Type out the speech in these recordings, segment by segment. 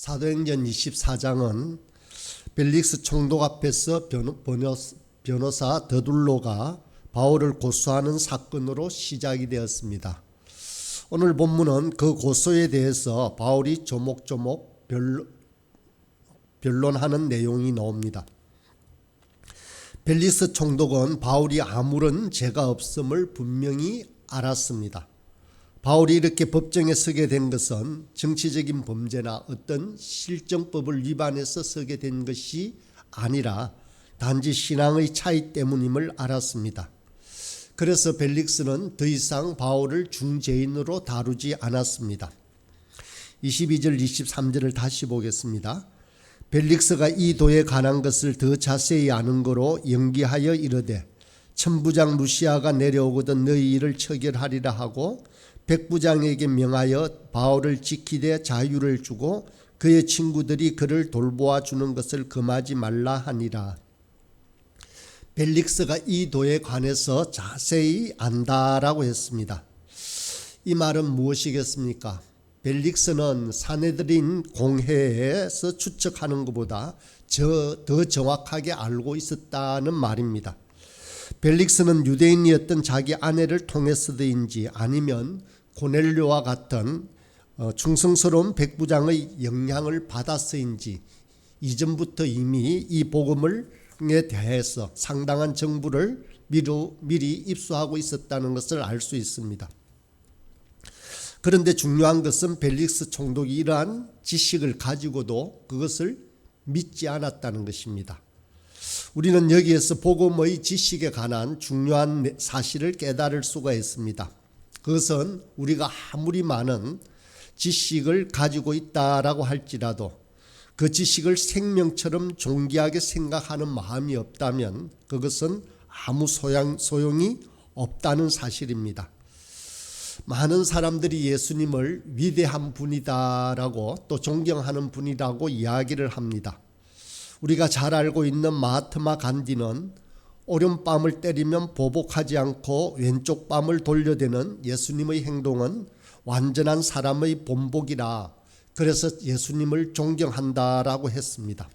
사도행전 24장은 벨릭스 총독 앞에서 변호, 변호 사 더둘로가 바울을 고소하는 사건으로 시작이 되었습니다. 오늘 본문은 그 고소에 대해서 바울이 조목조목 변, 변론하는 내용이 나옵니다. 벨리스 총독은 바울이 아무런 죄가 없음을 분명히 알았습니다. 바울이 이렇게 법정에 서게 된 것은 정치적인 범죄나 어떤 실정법을 위반해서 서게 된 것이 아니라 단지 신앙의 차이 때문임을 알았습니다. 그래서 벨릭스는 더 이상 바울을 중죄인으로 다루지 않았습니다. 22절 23절을 다시 보겠습니다. 벨릭스가 이 도에 관한 것을 더 자세히 아는 거로 연기하여 이르되 천부장 루시아가 내려오거든 너희 일을 처결하리라 하고 백부장에게 명하여 바울을 지키되 자유를 주고 그의 친구들이 그를 돌보아 주는 것을 금하지 말라 하니라. 벨릭스가 이 도에 관해서 자세히 안다라고 했습니다. 이 말은 무엇이겠습니까? 벨릭스는 사내들인 공회에서 추측하는 것보다 더 정확하게 알고 있었다는 말입니다. 벨릭스는 유대인이었던 자기 아내를 통해서인지 아니면 고넬료와 같은 어, 충성스러운 백부장의 영향을 받아서인지 이전부터 이미 이 복음을에 대해서 상당한 정보를 미리 입수하고 있었다는 것을 알 수 있습니다. 그런데 중요한 것은 벨릭스 총독이 이러한 지식을 가지고도 그것을 믿지 않았다는 것입니다. 우리는 여기에서 복음의 지식에 관한 중요한 사실을 깨달을 수가 있습니다. 그것은 우리가 아무리 많은 지식을 가지고 있다라고 할지라도 그 지식을 생명처럼 존귀하게 생각하는 마음이 없다면 그것은 아무 소양, 소용이 없다는 사실입니다. 많은 사람들이 예수님을 위대한 분이다라고 또 존경하는 분이라고 이야기를 합니다. 우리가 잘 알고 있는 마하트마 간디는 오른뺨을 때리면 보복하지 않고 왼쪽 뺨을 돌려대는 예수님의 행동은 완전한 사람의 본복이라 그래서 예수님을 존경한다라고 했습니다.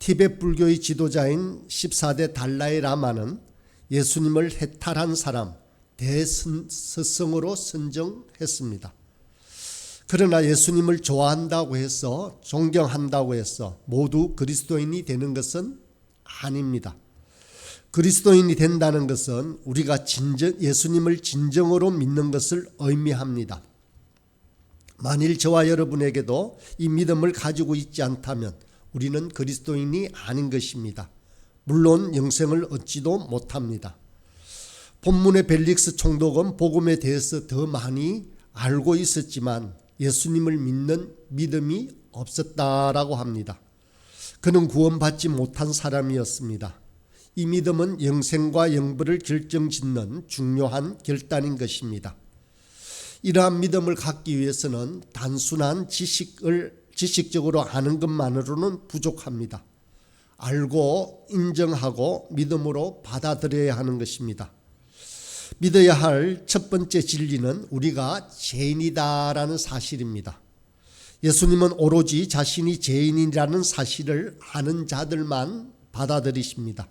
티베트 불교의 지도자인 14대 달라이 라마는 예수님을 해탈한 사람, 대스승으로 선정했습니다. 그러나 예수님을 좋아한다고 해서 존경한다고 해서 모두 그리스도인이 되는 것은 아닙니다. 그리스도인이 된다는 것은 우리가 진정, 예수님을 진정으로 믿는 것을 의미합니다. 만일 저와 여러분에게도 이 믿음을 가지고 있지 않다면 우리는 그리스도인이 아닌 것입니다. 물론 영생을 얻지도 못합니다. 본문의 벨릭스 총독은 복음에 대해서 더 많이 알고 있었지만 예수님을 믿는 믿음이 없었다라고 합니다. 그는 구원받지 못한 사람이었습니다. 이 믿음은 영생과 영부를 결정짓는 중요한 결단인 것입니다. 이러한 믿음을 갖기 위해서는 단순한 지식을 지식적으로 아는 것만으로는 부족합니다. 알고 인정하고 믿음으로 받아들여야 하는 것입니다. 믿어야 할 첫 번째 진리는 우리가 죄인이다라는 사실입니다. 예수님은 오로지 자신이 죄인이라는 사실을 아는 자들만 받아들이십니다.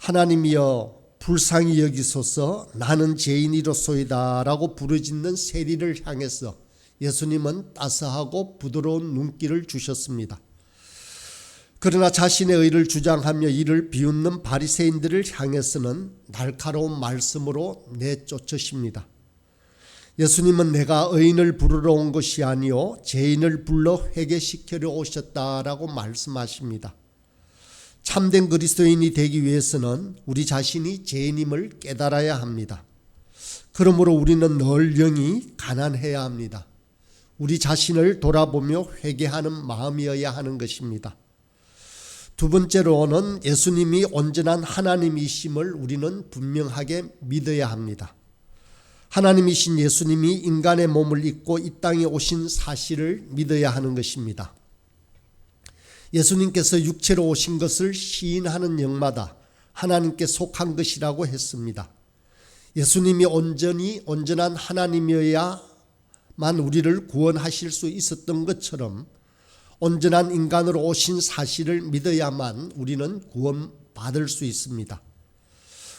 하나님이여 불쌍히 여기소서 나는 죄인이로소이다라고 부르짖는 세리를 향해서 예수님은 따스하고 부드러운 눈길을 주셨습니다. 그러나 자신의 의를 주장하며 이를 비웃는 바리새인들을 향해서는 날카로운 말씀으로 내쫓으십니다. 예수님은 내가 의인을 부르러 온 것이 아니요 죄인을 불러 회개시키려 오셨다라고 말씀하십니다. 참된 그리스도인이 되기 위해서는 우리 자신이 죄인임을 깨달아야 합니다. 그러므로 우리는 늘 영이 가난해야 합니다. 우리 자신을 돌아보며 회개하는 마음이어야 하는 것입니다. 두 번째로는 예수님이 온전한 하나님이심을 우리는 분명하게 믿어야 합니다. 하나님이신 예수님이 인간의 몸을 입고 이 땅에 오신 사실을 믿어야 하는 것입니다. 예수님께서 육체로 오신 것을 시인하는 영마다 하나님께 속한 것이라고 했습니다. 예수님이 온전히 온전한 하나님이어야만 우리를 구원하실 수 있었던 것처럼 온전한 인간으로 오신 사실을 믿어야만 우리는 구원받을 수 있습니다.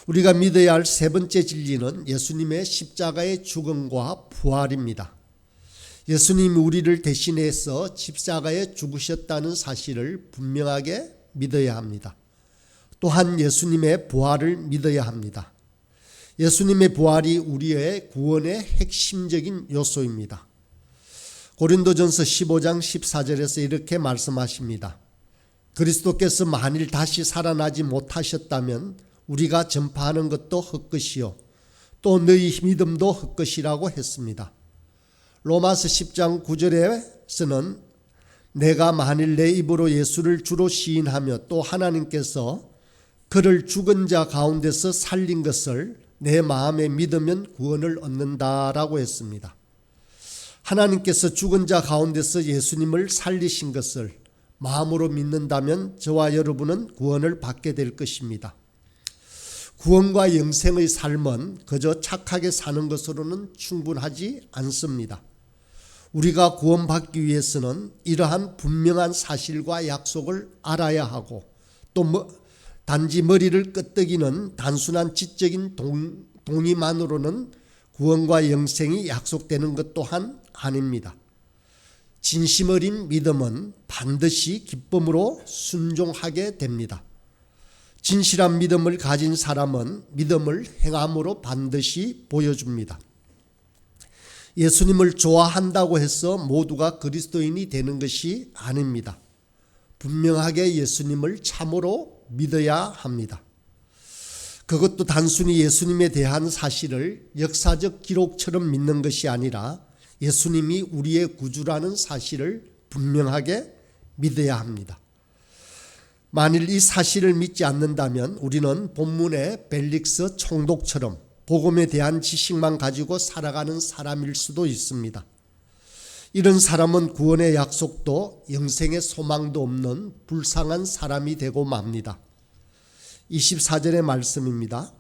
우리가 믿어야 할 세 번째 진리는 예수님의 십자가의 죽음과 부활입니다. 예수님이 우리를 대신해서 십자가에 죽으셨다는 사실을 분명하게 믿어야 합니다. 또한 예수님의 부활을 믿어야 합니다. 예수님의 부활이 우리의 구원의 핵심적인 요소입니다. 고린도전서 15장 14절에서 이렇게 말씀하십니다. 그리스도께서 만일 다시 살아나지 못하셨다면 우리가 전파하는 것도 헛것이요 또 너희 믿음도 헛것이라고 했습니다. 로마서 10장 9절에서는 내가 만일 내 입으로 예수를 주로 시인하며 또 하나님께서 그를 죽은 자 가운데서 살린 것을 내 마음에 믿으면 구원을 얻는다라고 했습니다. 하나님께서 죽은 자 가운데서 예수님을 살리신 것을 마음으로 믿는다면 저와 여러분은 구원을 받게 될 것입니다. 구원과 영생의 삶은 그저 착하게 사는 것으로는 충분하지 않습니다. 우리가 구원받기 위해서는 이러한 분명한 사실과 약속을 알아야 하고 또 뭐, 단지 머리를 끄덕이는 단순한 지적인 동, 동의만으로는 구원과 영생이 약속되는 것 또한 아닙니다. 진심 어린 믿음은 반드시 기쁨으로 순종하게 됩니다. 진실한 믿음을 가진 사람은 믿음을 행함으로 반드시 보여줍니다. 예수님을 좋아한다고 해서 모두가 그리스도인이 되는 것이 아닙니다. 분명하게 예수님을 참으로 믿어야 합니다. 그것도 단순히 예수님에 대한 사실을 역사적 기록처럼 믿는 것이 아니라 예수님이 우리의 구주라는 사실을 분명하게 믿어야 합니다. 만일 이 사실을 믿지 않는다면 우리는 본문의 벨릭스 총독처럼 복음에 대한 지식만 가지고 살아가는 사람일 수도 있습니다. 이런 사람은 구원의 약속도 영생의 소망도 없는 불쌍한 사람이 되고 맙니다. 24절의 말씀입니다.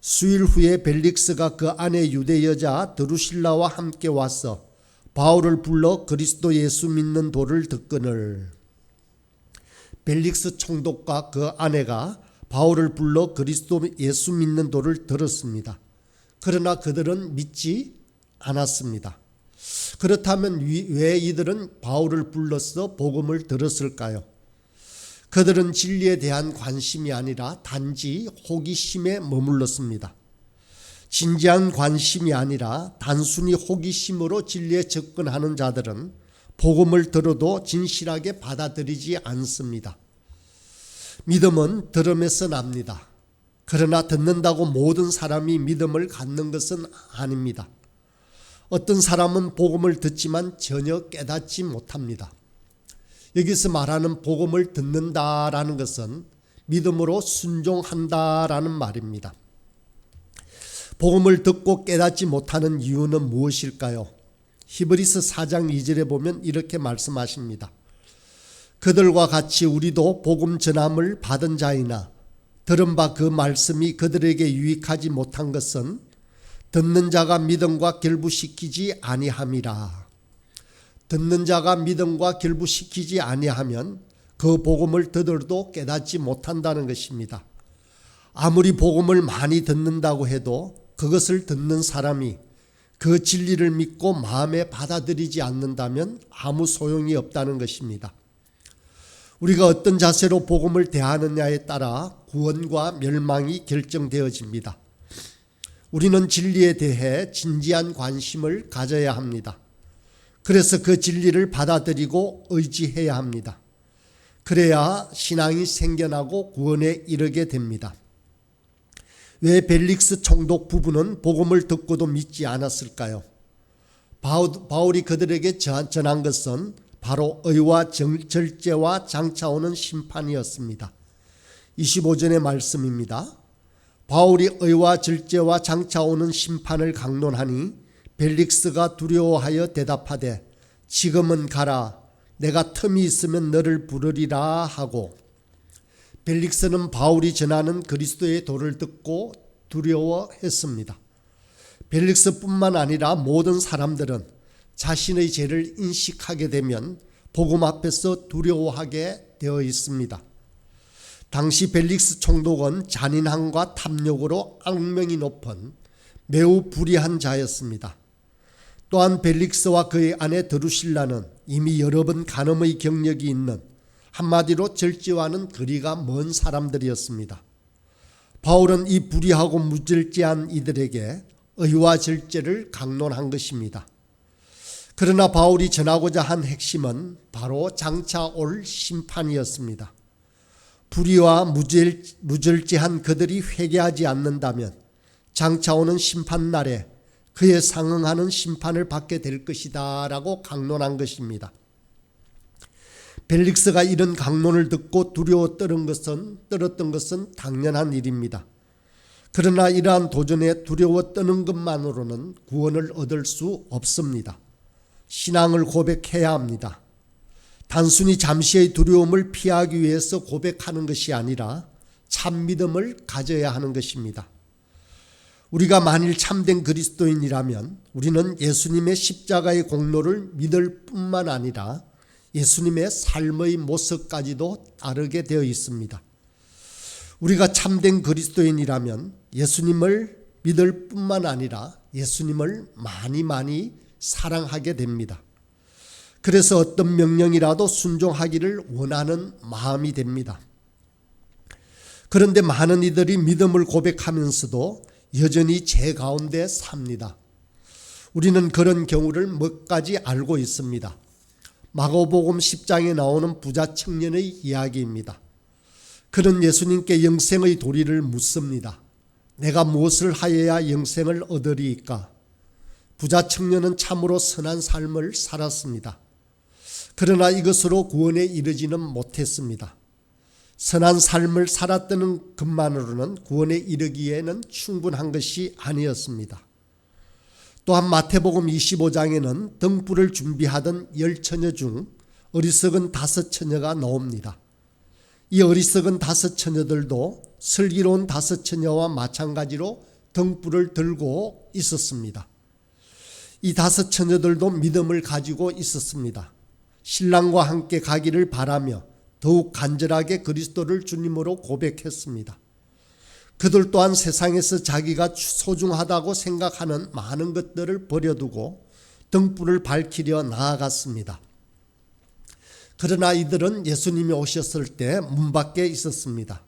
수일 후에 벨릭스가 그 아내 유대 여자 드루실라와 함께 와서 바울을 불러 그리스도 예수 믿는 도를 듣거늘 벨릭스 총독과 그 아내가 바울을 불러 그리스도 예수 믿는 도를 들었습니다. 그러나 그들은 믿지 않았습니다. 그렇다면 왜 이들은 바울을 불러서 복음을 들었을까요? 그들은 진리에 대한 관심이 아니라 단지 호기심에 머물렀습니다. 진지한 관심이 아니라 단순히 호기심으로 진리에 접근하는 자들은 복음을 들어도 진실하게 받아들이지 않습니다. 믿음은 들음에서 납니다. 그러나 듣는다고 모든 사람이 믿음을 갖는 것은 아닙니다. 어떤 사람은 복음을 듣지만 전혀 깨닫지 못합니다. 여기서 말하는 복음을 듣는다라는 것은 믿음으로 순종한다라는 말입니다. 복음을 듣고 깨닫지 못하는 이유는 무엇일까요? 히브리스 4장 2절에 보면 이렇게 말씀하십니다. 그들과 같이 우리도 복음 전함을 받은 자이나 들은 바 그 말씀이 그들에게 유익하지 못한 것은 듣는 자가 믿음과 결부시키지 아니함이라. 듣는 자가 믿음과 결부시키지 아니하면 그 복음을 듣어도 깨닫지 못한다는 것입니다. 아무리 복음을 많이 듣는다고 해도 그것을 듣는 사람이 그 진리를 믿고 마음에 받아들이지 않는다면 아무 소용이 없다는 것입니다. 우리가 어떤 자세로 복음을 대하느냐에 따라 구원과 멸망이 결정되어집니다. 우리는 진리에 대해 진지한 관심을 가져야 합니다. 그래서 그 진리를 받아들이고 의지해야 합니다. 그래야 신앙이 생겨나고 구원에 이르게 됩니다. 왜 벨릭스 총독 부부는 복음을 듣고도 믿지 않았을까요? 바울이 그들에게 전한 것은 바로 의와 절제와 장차오는 심판이었습니다. 25절의 말씀입니다. 바울이 의와 절제와 장차오는 심판을 강론하니 벨릭스가 두려워하여 대답하되 지금은 가라 내가 틈이 있으면 너를 부르리라 하고 벨릭스는 바울이 전하는 그리스도의 도를 듣고 두려워했습니다. 벨릭스뿐만 아니라 모든 사람들은 자신의 죄를 인식하게 되면 복음 앞에서 두려워하게 되어 있습니다. 당시 벨릭스 총독은 잔인함과 탐욕으로 악명이 높은 매우 불의한 자였습니다. 또한 벨릭스와 그의 아내 드루실라는 이미 여러 번 간음의 경력이 있는 한마디로 절제와는 거리가 먼 사람들이었습니다. 바울은 이 불의하고 무절제한 이들에게 의와 절제를 강론한 것입니다. 그러나 바울이 전하고자 한 핵심은 바로 장차 올 심판이었습니다. 불의와 무절, 무절제한 그들이 회개하지 않는다면 장차 오는 심판날에 그에 상응하는 심판을 받게 될 것이다 라고 강론한 것입니다. 벨릭스가 이런 강론을 듣고 두려워 떨은 것은 떨었던 것은 당연한 일입니다. 그러나 이러한 도전에 두려워 떠는 것만으로는 구원을 얻을 수 없습니다. 신앙을 고백해야 합니다. 단순히 잠시의 두려움을 피하기 위해서 고백하는 것이 아니라 참 믿음을 가져야 하는 것입니다. 우리가 만일 참된 그리스도인이라면 우리는 예수님의 십자가의 공로를 믿을 뿐만 아니라 예수님의 삶의 모습까지도 따르게 되어 있습니다. 우리가 참된 그리스도인이라면 예수님을 믿을 뿐만 아니라 예수님을 많이 많이 사랑하게 됩니다. 그래서 어떤 명령이라도 순종하기를 원하는 마음이 됩니다. 그런데 많은 이들이 믿음을 고백하면서도 여전히 제 가운데 삽니다. 우리는 그런 경우를 몇 가지 알고 있습니다. 마가복음 10장에 나오는 부자 청년의 이야기입니다. 그는 예수님께 영생의 도리를 묻습니다. 내가 무엇을 하여야 영생을 얻으리이까? 부자 청년은 참으로 선한 삶을 살았습니다. 그러나 이것으로 구원에 이르지는 못했습니다. 선한 삶을 살았다는 것만으로는 구원에 이르기에는 충분한 것이 아니었습니다. 또한 마태복음 25장에는 등불을 준비하던 열 처녀 중 어리석은 다섯 처녀가 나옵니다. 이 어리석은 다섯 처녀들도 슬기로운 다섯 처녀와 마찬가지로 등불을 들고 있었습니다. 이 다섯 처녀들도 믿음을 가지고 있었습니다. 신랑과 함께 가기를 바라며 더욱 간절하게 그리스도를 주님으로 고백했습니다. 그들 또한 세상에서 자기가 소중하다고 생각하는 많은 것들을 버려두고 등불을 밝히려 나아갔습니다. 그러나 이들은 예수님이 오셨을 때 문 밖에 있었습니다.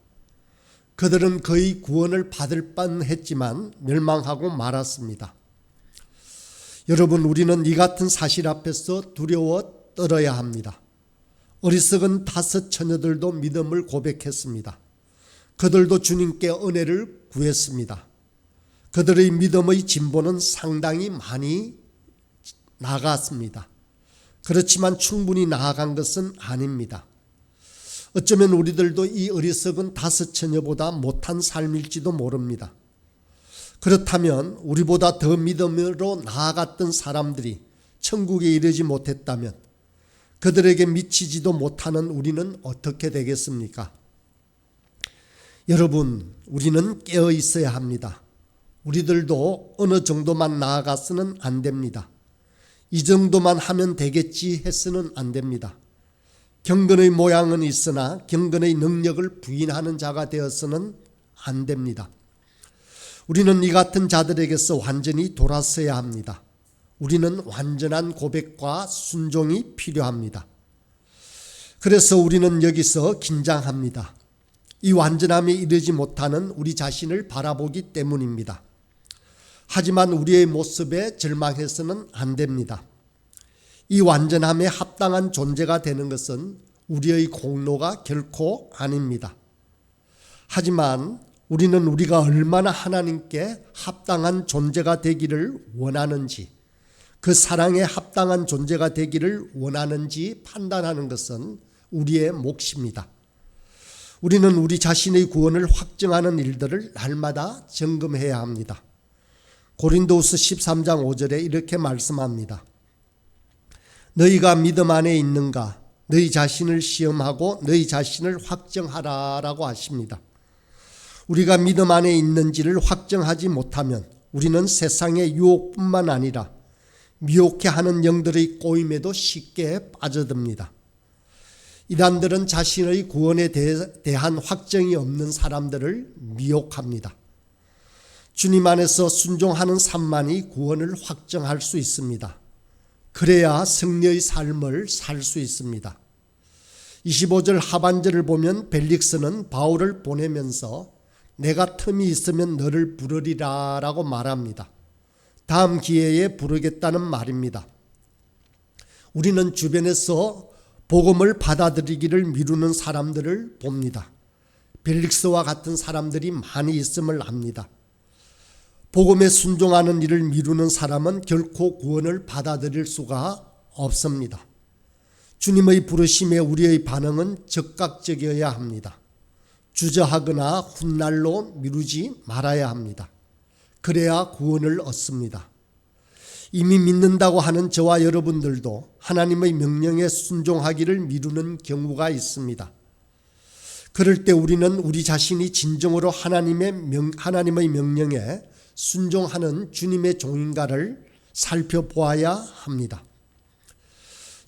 그들은 거의 구원을 받을 뻔 했지만 멸망하고 말았습니다. 여러분, 우리는 이 같은 사실 앞에서 두려워 떨어야 합니다. 어리석은 다섯 처녀들도 믿음을 고백했습니다. 그들도 주님께 은혜를 구했습니다. 그들의 믿음의 진보는 상당히 많이 나갔습니다. 그렇지만 충분히 나아간 것은 아닙니다. 어쩌면 우리들도 이 어리석은 다섯 처녀보다 못한 삶일지도 모릅니다. 그렇다면 우리보다 더 믿음으로 나아갔던 사람들이 천국에 이르지 못했다면 그들에게 미치지도 못하는 우리는 어떻게 되겠습니까? 여러분, 우리는 깨어 있어야 합니다. 우리들도 어느 정도만 나아가서는 안 됩니다. 이 정도만 하면 되겠지 해서는 안 됩니다. 경건의 모양은 있으나 경건의 능력을 부인하는 자가 되어서는 안 됩니다. 우리는 이 같은 자들에게서 완전히 돌아서야 합니다. 우리는 완전한 고백과 순종이 필요합니다. 그래서 우리는 여기서 긴장합니다. 이 완전함에 이르지 못하는 우리 자신을 바라보기 때문입니다. 하지만 우리의 모습에 절망해서는 안 됩니다. 이 완전함에 합당한 존재가 되는 것은 우리의 공로가 결코 아닙니다. 하지만 우리는 우리가 얼마나 하나님께 합당한 존재가 되기를 원하는지, 그 사랑에 합당한 존재가 되기를 원하는지 판단하는 것은 우리의 몫입니다. 우리는 우리 자신의 구원을 확정하는 일들을 날마다 점검해야 합니다. 고린도후서 13장 5절에 이렇게 말씀합니다. 너희가 믿음 안에 있는가? 너희 자신을 시험하고 너희 자신을 확정하라라고 하십니다. 우리가 믿음 안에 있는지를 확정하지 못하면 우리는 세상의 유혹뿐만 아니라 미혹해 하는 영들의 꼬임에도 쉽게 빠져듭니다. 이단들은 자신의 구원에 대- 대한 확정이 없는 사람들을 미혹합니다. 주님 안에서 순종하는 삶만이 구원을 확정할 수 있습니다. 그래야 승리의 삶을 살 수 있습니다. 25절 하반절을 보면 벨릭스는 바울을 보내면서 내가 틈이 있으면 너를 부르리라 라고 말합니다. 다음 기회에 부르겠다는 말입니다. 우리는 주변에서 복음을 받아들이기를 미루는 사람들을 봅니다. 벨릭스와 같은 사람들이 많이 있음을 압니다. 복음에 순종하는 일을 미루는 사람은 결코 구원을 받아들일 수가 없습니다. 주님의 부르심에 우리의 반응은 적극적이어야 합니다. 주저하거나 훗날로 미루지 말아야 합니다. 그래야 구원을 얻습니다. 이미 믿는다고 하는 저와 여러분들도 하나님의 명령에 순종하기를 미루는 경우가 있습니다. 그럴 때 우리는 우리 자신이 진정으로 하나님의 명, 하나님의 명령에 순종하는 주님의 종인가를 살펴보아야 합니다.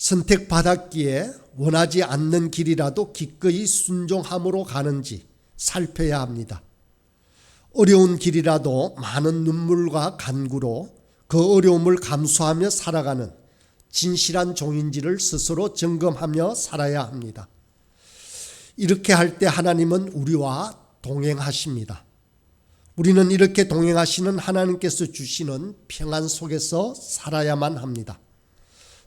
선택받았기에 원하지 않는 길이라도 기꺼이 순종함으로 가는지 살펴야 합니다. 어려운 길이라도 많은 눈물과 간구로 그 어려움을 감수하며 살아가는 진실한 종인지를 스스로 점검하며 살아야 합니다. 이렇게 할 때 하나님은 우리와 동행하십니다. 우리는 이렇게 동행하시는 하나님께서 주시는 평안 속에서 살아야만 합니다.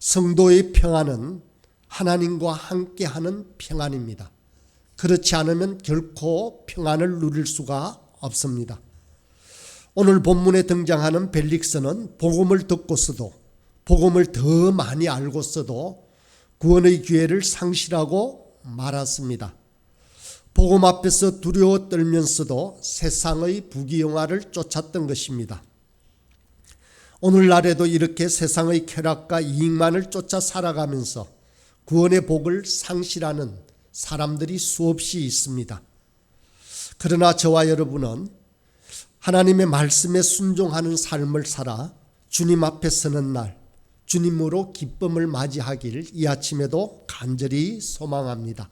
성도의 평안은 하나님과 함께하는 평안입니다. 그렇지 않으면 결코 평안을 누릴 수가 없습니다. 오늘 본문에 등장하는 벨릭스는 복음을 듣고서도 복음을 더 많이 알고서도 구원의 기회를 상실하고 말았습니다. 복음 앞에서 두려워 떨면서도 세상의 부귀영화를 쫓았던 것입니다. 오늘날에도 이렇게 세상의 쾌락과 이익만을 쫓아 살아가면서 구원의 복을 상실하는 사람들이 수없이 있습니다. 그러나 저와 여러분은 하나님의 말씀에 순종하는 삶을 살아 주님 앞에 서는 날 주님으로 기쁨을 맞이하길 이 아침에도 간절히 소망합니다.